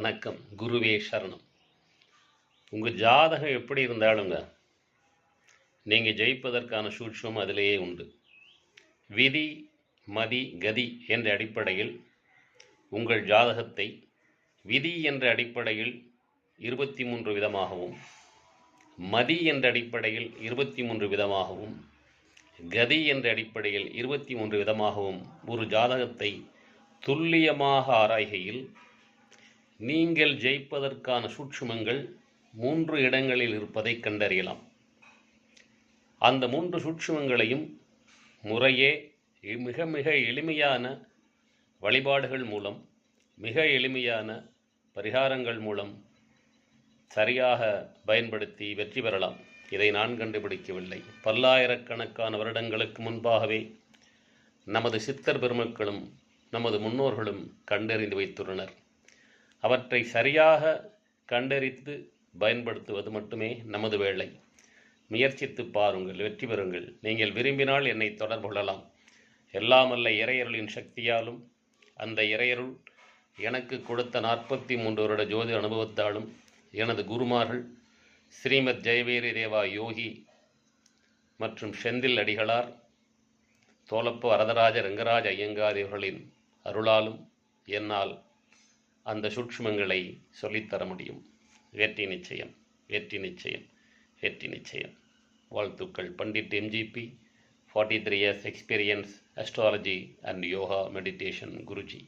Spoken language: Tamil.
வணக்கம். குருவே சரணம். உங்கள் ஜாதகம் எப்படி இருந்தாலுங்க நீங்கள் ஜெயிப்பதற்கான சூட்சம் அதிலேயே உண்டு. விதி மதி கதி என்ற அடிப்படையில் உங்கள் ஜாதகத்தை விதி என்ற அடிப்படையில் இருபத்தி மூன்று விதமாகவும் மதி என்ற அடிப்படையில் இருபத்தி மூன்று விதமாகவும் கதி என்ற அடிப்படையில் இருபத்தி மூன்று விதமாகவும் ஒரு ஜாதகத்தை துல்லியமாக ஆராய்கையில் நீங்கள் ஜெயிப்பதற்கான சூட்சுமங்கள் மூன்று இடங்களில் இருப்பதை கண்டறியலாம். அந்த மூன்று சூட்சுமங்களையும் முறையே மிக மிக எளிமையான வழிபாடுகள் மூலம் மிக எளிமையான பரிகாரங்கள் மூலம் சரியாக பயன்படுத்தி வெற்றி பெறலாம். இதை நான் கண்டுபிடிக்கவில்லை. பல்லாயிரக்கணக்கான வருடங்களுக்கு முன்பாகவே நமது சித்தர் பெருமக்களும் நமது முன்னோர்களும் கண்டறிந்து வைத்துள்ளனர். அவற்றை சரியாக கண்டறித்து பயன்படுத்துவது மட்டுமே நமது வேலை. முயற்சித்து பாருங்கள் வெற்றி பெறுங்கள். நீங்கள் விரும்பினால் என்னை தொடர்பு கொள்ளலாம். எல்லாமல்ல இறையருளின் சக்தியாலும் அந்த இறையருள் எனக்கு கொடுத்த நாற்பத்தி மூன்று வருட ஜோதி அனுபவத்தாலும் எனது குருமார்கள் ஸ்ரீமத் ஜெயவேரி தேவா யோகி மற்றும் செந்தில் அடிகளார் தோலப்பு வரதராஜ ரங்கராஜ ஐயங்கார் இவர்களின் அருளாலும் என்னால் அந்த சூட்சுமங்களை சொல்லித்தர முடியும். வெற்றி நிச்சயம் வெற்றி நிச்சயம் வெற்றி நிச்சயம். வாழ்த்துக்கள். Pandit MGP forty three years experience astrology and yoga meditation guruji